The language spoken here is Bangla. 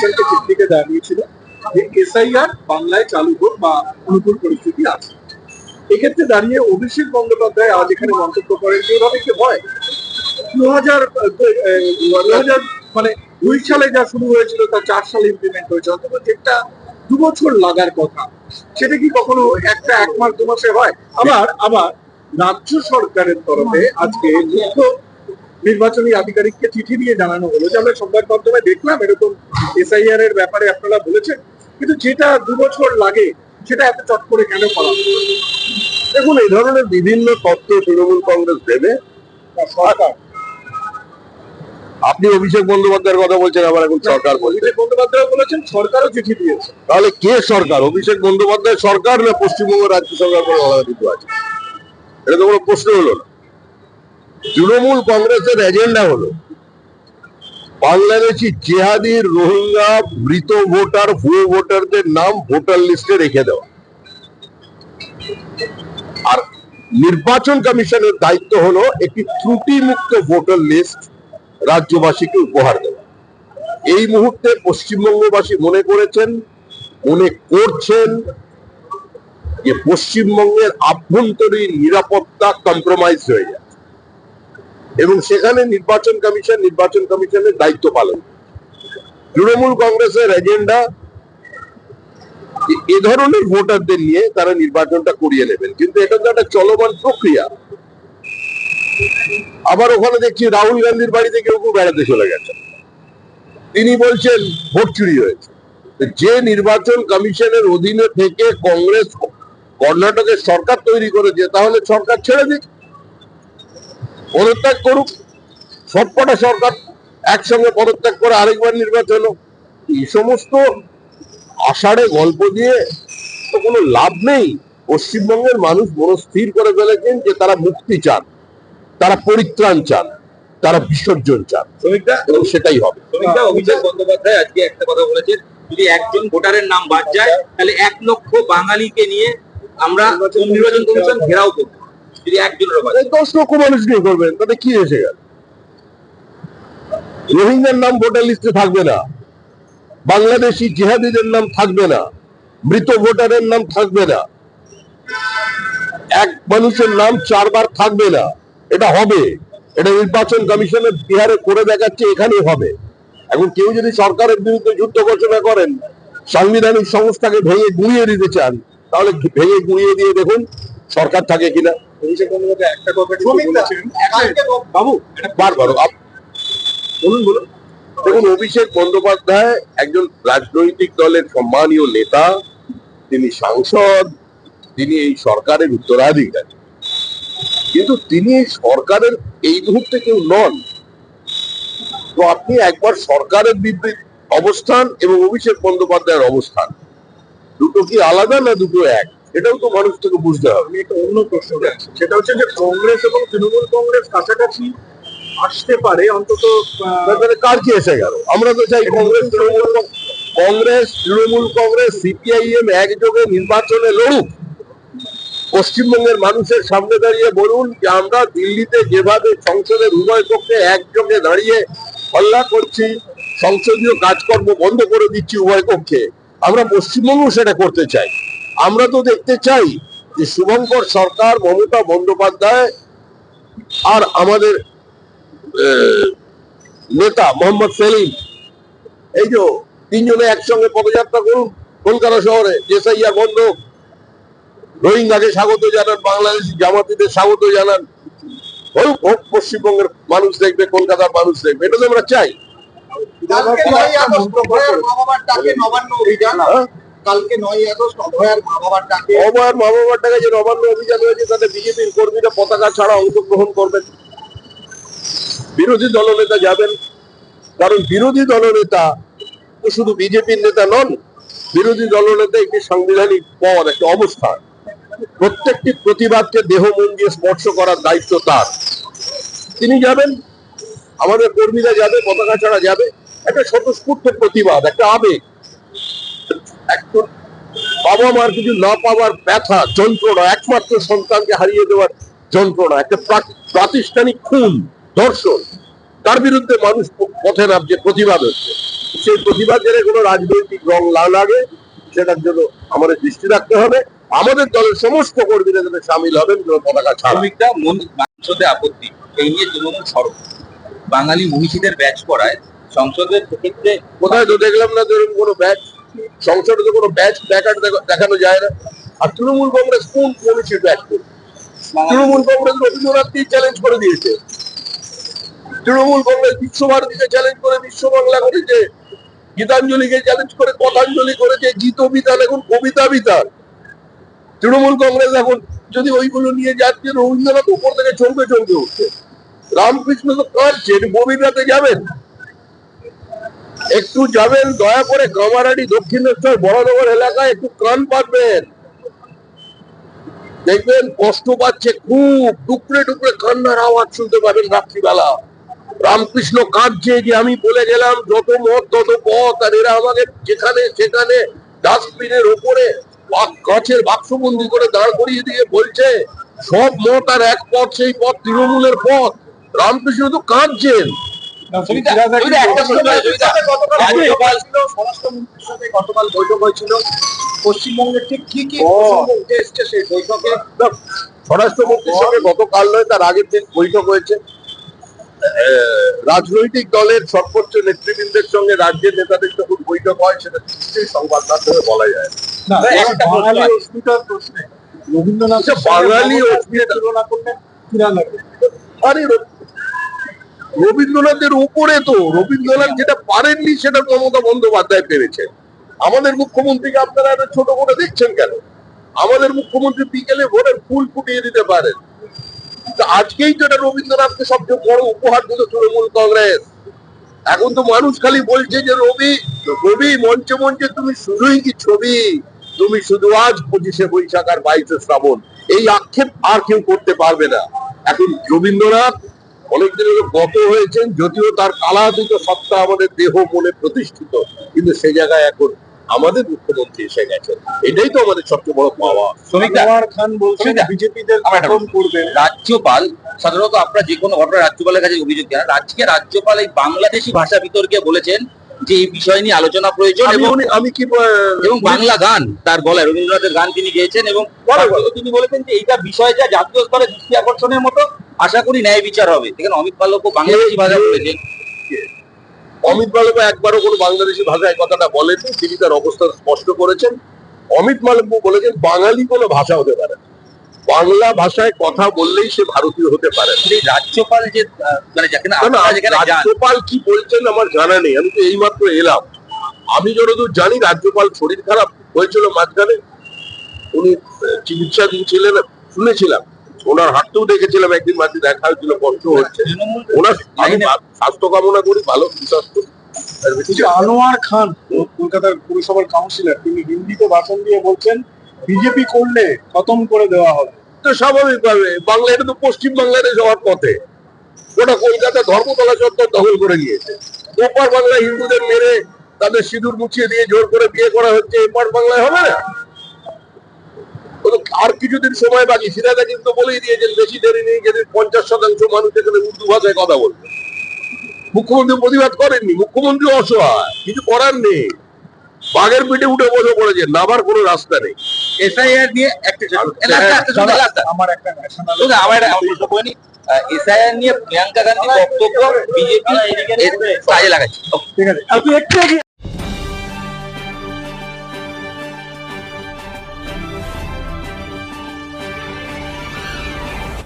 কমিশনকে চিঠিতে জানিয়েছিল যে এসআইআর বাংলায় চালু হোক বা অনুকূল পরিস্থিতি আছে। এক্ষেত্রে দাঁড়িয়ে অভিষেক বন্দ্যোপাধ্যায় আজ এখানে মন্তব্য করেন যে এভাবে কি হয়? দু হাজার দু হাজার মানে দুই সালে যা শুরু হয়েছিল তা চার সালে ইমপ্লিমেন্ট হয়েছে, অন্তত যেটা দু বছর লাগার কথা, সেটা কি কখনো একটা এক মাস, দু মাসে হয়? আবার আবার রাজ্য সরকারের তরফে আজকে মুখ্য নির্বাচনী আধিকারিককে চিঠি দিয়ে জানানো হলো যে আমরা সংবাদ মাধ্যমে দেখলাম এরকম এসআইআর এর ব্যাপারে আপনারা বলেছেন কিন্তু যেটা দু বছর লাগে সেটা এত চট করে কেন করা দেখুন এই ধরনের বিভিন্ন তত্ত্ব তৃণমূল কংগ্রেস দেবে সরকার। আপনি অভিষেক বন্দ্যোপাধ্যায়ের কথা বলছেন আবার এখন সরকার অভিষেক বন্দ্যোপাধ্যায় বলেছেন সরকারও চিঠি দিয়েছে। তাহলে কে সরকার অভিষেক বন্দ্যোপাধ্যায় সরকার না পশ্চিমবঙ্গ রাজ্য সরকার কোনো আলাদা কিছু আছে? এটা তো কোনো প্রশ্ন হলো না। তৃণমূল কংগ্রেসের এজেন্ডা হলো বাংলাদেশি জেহাদির রোহিঙ্গা, মৃত ভোটার, ভুয়ো ভোটারদের নাম ভোটার লিস্টে রেখে দেওয়া। আর নির্বাচন কমিশনের দায়িত্ব হলো একটি ত্রুটিমুক্ত ভোটার লিস্ট রাজ্যবাসীকে উপহার দেওয়া। এই মুহূর্তে পশ্চিমবঙ্গবাসী মনে করেছেন, মনে করছেন যে পশ্চিমবঙ্গের আভ্যন্তরীণ নিরাপত্তা কম্প্রোমাইজ হয়ে যাচ্ছে এবং সেখানে নির্বাচন কমিশন, নির্বাচন কমিশনের দায়িত্ব পালন। তৃণমূল কংগ্রেসের এজেন্ডা এ ধরনের ভোটারদের নিয়ে তারা নির্বাচনটা করিয়ে নেবেন। কিন্তু এটা তো একটা চলমান প্রক্রিয়া। আবার ওখানে দেখছি রাহুল গান্ধীর বাড়িতে কেউ কেউ বেড়াতে চলে গেছে। তিনি বলছেন, ভোট চুরি হয়েছে। যে নির্বাচন কমিশনের অধীনে থেকে কংগ্রেস কর্ণাটকের সরকার তৈরি করেছে, তাহলে সরকার ছেড়ে দিক। পদত্যাগ করুক। সবকটা সরকার একসঙ্গে পদত্যাগ করে আরেকবার নির্বাচন হোক। এই সমস্ত আষাঢ়ে গল্প দিয়ে তো কোনো লাভ নেই। পশ্চিমবঙ্গের মানুষ বড় স্থির করে ফেলেছেন যে তারা মুক্তি চান তারা পরিত্রাণ চান তারা বিসর্জন চান। শ্রমিকরা এবং সেটাই হবে। শ্রমিকরা অভিষেক বন্দ্যোপাধ্যায় আজকে একটা কথা বলেছেন যদি একজন ভোটারের নাম বাদ যায় তাহলে এক লক্ষ বাঙালিকে নিয়ে আমরা নির্বাচন কমিশন ঘেরাও করব। যদি দশ লক্ষ মানুষ নিয়ে করবেন, তাতে কি এসে গেল রোহিঙ্গার নাম ভোটার লিস্টে থাকবে না। বাংলাদেশি জিহাদিদের নাম থাকবে না। মৃত ভোটারের নাম থাকবে না। এক মানুষের নাম চারবার থাকবে না। এটা হবে। এটা নির্বাচন কমিশনের বিহারে করে দেখাচ্ছে এখানে হবে। এখন কেউ যদি সরকারের বিরুদ্ধে যুদ্ধ ঘোষণা করেন, সাংবিধানিক সংস্থাকে ভেঙে গুঁড়িয়ে দিতে চান, তাহলে ভেঙে গুঁড়িয়ে দিয়ে দেখুন সরকার থাকে কিনা। অভিষেক বন্দ্যোপাধ্যায় কিন্তু বাবু বারবার বলুন। বলুন দেখুন অভিষেক বন্দ্যোপাধ্যায় একজন রাজনৈতিক দলের সম্মানীয় নেতা তিনি সাংসদ তিনি এই সরকারের উত্তরাধিকারী। কিন্তু তিনি এই সরকারের এই মুহূর্তে কেউ নন। তো আপনি একবার সরকারের বিবৃত অবস্থান এবং অভিষেক বন্দ্যোপাধ্যায়ের অবস্থান দুটো কি আলাদা না দুটো এক? এটাও তো মানুষ থেকে বুঝতে হবে। আমি একটা অন্য প্রশ্ন সেটা হচ্ছে যে কংগ্রেস এবং তৃণমূল কংগ্রেস কাছাকাছি আসতে পারে অন্তত কার কি এসে গেল? আমরা তো চাই কংগ্রেস তৃণমূল কংগ্রেস তৃণমূল কংগ্রেস সিপিআইএম একযোগে নির্বাচনে লড়ুক। পশ্চিমবঙ্গের মানুষের সামনে দাঁড়িয়ে বলুন যে আমরা দিল্লিতে যেভাবে সংসদের উভয় পক্ষে একযোগে দাঁড়িয়ে হল্লা করছি সংসদীয় কাজকর্ম বন্ধ করে দিচ্ছি উভয় পক্ষে আমরা পশ্চিমবঙ্গ সেটা করতে চাই। আমরা তো দেখতে চাই যে শুভঙ্কর সরকার মমতা বন্দ্যোপাধ্যায় আর আমাদের নেতা মোহাম্মদ সেলিম এই যে তিনজনে একসঙ্গে পদযাত্রা করুন কলকাতা শহরে এসআইআর বন্ধ। রোহিঙ্গাকে স্বাগত জানান বাংলাদেশি জামাতিদের স্বাগত জানান। হোক হোক পশ্চিমবঙ্গের মানুষ দেখবে কলকাতার মানুষ দেখবে এটা তো আমরা চাই। কালকে নয় আগস্ট অভয়ার মা বাবার ডাকে অভয়ার মা বাবার ডাকে যে নবান্ন অভিযান হয়েছে, তাতে বিজেপির কর্মীরা পতাকা ছাড়া অংশগ্রহণ করবেন। বিরোধী দলনেতা যাবেন, কারণ বিরোধী দলনেতা তো শুধু বিজেপির নেতা নন, বিরোধী দলনেতা একটি সাংবিধানিক পদ, একটা অবস্থান প্রত্যেকটি প্রতিবাদকে দেহ, মন দিয়ে স্পর্শ করার দায়িত্ব তার। তিনি যাবেন, আমাদের কর্মীরা যাবে, পতাকা ছাড়া যাবে। একটা স্বতঃস্ফূর্ত প্রতিবাদ, একটা আবেগ। একটু বাবা মার কিছু না পাওয়ার ব্যথা যন্ত্রণা একমাত্র সন্তানকে হারিয়ে দেওয়ার যন্ত্রণা একটা প্রাতিষ্ঠানিক খুন ধর্ষণ তার বিরুদ্ধে মানুষ পথে নামছে প্রতিবাদ হচ্ছে। সেই প্রতিবাদের কোনো রাজনৈতিক রং না লাগে সেটার জন্য আমাদের দৃষ্টি রাখতে হবে। আমাদের দলের সমস্ত কর্মীরা যাতে সামিল হবেন কোনো পতাকা ছাড়া। শ্রমিকরা মন সংসদে আপত্তি এই নিয়ে তৃণমূল সরব। বাঙালি মনীষীদের ব্যাচ করায় সংসদের ক্ষেত্রে কোথায় তো দেখলাম না ধরুন কোনো ব্যাচ সংসদে তো কোনো ব্যাচ প্ল্যাকার্ড দেখানো যায় না। আর তৃণমূল কংগ্রেস কোন কমিটির ব্যাচ করবে? তৃণমূল কংগ্রেস রবীন্দ্রনাথকেই চ্যালেঞ্জ করে দিয়েছে। তৃণমূল কংগ্রেস বিশ্বভারতীকে চ্যালেঞ্জ করে বিশ্ব বাংলা করেছে গীতাঞ্জলিকে চ্যালেঞ্জ করে কথাঞ্জলি করেছে গীত বিতান এখন কবিতা বিতান তৃণমূল কংগ্রেস এখন যদি ওইগুলো নিয়ে যাচ্ছে, রবীন্দ্রনাথ উপর থেকে চমকে চমকে উঠছে। রামকৃষ্ণ তো কাঁদছেন ববিরাতে যাবেন। একটু যাবেন, দয়া করে কামারাডি দক্ষিণেশ্বর বড়নগর এলাকায় একটু কান পাতবেন। দেখবেন কষ্ট পাচ্ছে খুব, টুকরে টুকরে কান্নার আওয়াজ শুনতে পাবেন রাত্রিবেলা। রামকৃষ্ণ কাঁদছে যে আমি বলে গেলাম, যত মত, তত পথ, আর এরা আমাকে যেখানে, সেখানে ডাস্টবিনের ওপরে কাঁচের বাক্সবন্দি করে দাঁড় করিয়ে দিয়ে বলছে, সব মত আর এক পথ, সেই পথ তৃণমূলের পথ। রামকৃষ্ণ তো কাঁদছেন। সুবিধা সুবিধা একটা প্রশ্ন আছে, সুবিধা। রাজ্যপাল স্বরাষ্ট্রমন্ত্রীর সাথে গতকাল বৈঠক হয়েছিল। পশ্চিমবঙ্গের ঠিক কি কি উঠে এসছে সেই বৈঠকে? স্বরাষ্ট্রমন্ত্রীর সঙ্গে গতকাল নয় তার আগের দিন বৈঠক হয়েছে। রাজনৈতিক দলের সর্বোচ্চ নেতৃবৃন্দের সঙ্গে রাজ্যের নেতাদের যখন বৈঠক হয় সেটা নিশ্চয়ই সংবাদ মাধ্যমে বলা যায়। না একটা বাঙালি তুলনা করলে কিরা লাগে? আরে রবীন্দ্রনাথের উপরে তো, রবীন্দ্রনাথ যেটা পারেননি সেটা মমতা বন্দ্যোপাধ্যায় পেরেছে। আমাদের মুখ্যমন্ত্রীকে আপনারা এত ছোট করে দেখছেন কেন? আমাদের মুখ্যমন্ত্রী বিকেলে ভোরের ফুল ফুটিয়ে দিতে পারেন। আজকেই তো এটা রবীন্দ্রনাথকে সবচেয়ে বড় উপহার দিল তৃণমূল কংগ্রেস। এখন তো মানুষ খালি বলছে যে, রবি রবি, মঞ্চে মঞ্চে তুমি শুধুই কি ছবি? তুমি শুধু আজ পঁচিশে বৈশাখ আর বাইশে শ্রাবণ। এই আক্ষেপ আর কেউ করতে পারবে না। এখন রবীন্দ্রনাথ অনেকদিন গত হয়েছেন যদিও তার কালাতীত সত্তা আমাদের দেহ মনে প্রতিষ্ঠিত কিন্তু সে জায়গায় এখন আমাদের মুখ্যমন্ত্রী এসে গেছেন। এটাই তো আমাদের সবচেয়ে বড় পাওয়া। খান বলছেন বিজেপিদের রাজ্যপাল সাধারণত আপনারা যে কোনো ঘটনা রাজ্যপালের কাছে অভিযোগ জানান আজকে রাজ্যপাল এই বাংলাদেশি ভাষা বিতর্কে বলেছেন যে এই বিষয় নিয়ে আলোচনা প্রয়োজন এবং আমি কি এবং বাংলা গান তার গলায় রবীন্দ্রনাথের গান তিনি গেয়েছেন এবং তিনি বলেছেন যে এইটা বিষয় যা জাতীয় স্তরে দৃষ্টি আকর্ষণের মতো আশা করি ন্যায় বিচার হবে। এখানে অমিত মাল্লব্য বাংলাদেশি ভাষা বলেছেন। অমিত মালব্য একবারও কোনো বাংলাদেশি ভাষায় কথাটা বলেননি তিনি তার অবস্থা স্পষ্ট করেছেন। অমিত মালব্য বলেছেন বাঙালি কোনো ভাষা হতে পারে বাংলা ভাষায় কথা বললেই সে ভারতীয় হতে পারে রাজ্যপাল যে মানে রাজ্যপাল কি বলছেন আমার জানা নেই আমি তো এইমাত্র এলাম। আমি যতদূর জানি রাজ্যপাল শরীর খারাপ হয়েছিল মাঝখানে। উনি চিকিৎসাধীন ছিলেন শুনেছিলাম। ওনার হাঁটতেও দেখেছিলাম একদিন মাঝে দেখা হয়েছিল কষ্ট হচ্ছে। ওনার আমি স্বাস্থ্য কামনা করি ভালো সুস্বাস্থ্য। আনোয়ার খান কলকাতার পুরসভার কাউন্সিলর তিনি হিন্দিতে ভাষণ দিয়ে বলছেন বিজেপি করলে খতম করে দেওয়া হবে। তো স্বাভাবিকভাবে বাংলা এটা তো পশ্চিম বাংলাদেশ হওয়ার পথে। ওটা কলকাতা ধর্মতলা চত্বর দখল করে নিয়েছে। ওপার বাংলায় হিন্দুদের মেরে তাদের সিঁদুর মুছিয়ে দিয়ে জোর করে বিয়ে করা হচ্ছে এপার বাংলায় হবে না? আর কিছুদিন সময় বাকি। সিরাজা কিন্তু বলেই দিয়েছেন বেশি দেরি নেই যেদিন পঞ্চাশ শতাংশ মানুষ এখানে উর্দু ভাষায় কথা বলবে। মুখ্যমন্ত্রী প্রতিবাদ করেননি মুখ্যমন্ত্রী অসহায় কিছু করার নেই। বাঘের পিঠে উঠে বসে পড়েছে নামার কোনো রাস্তা নেই। এসআইআর নিয়ে একটা। আমার একটা এসআইআর প্রিয়াঙ্কা গান্ধী বক্তব্য বিজেপি কাজে লাগাচ্ছে। ঠিক আছে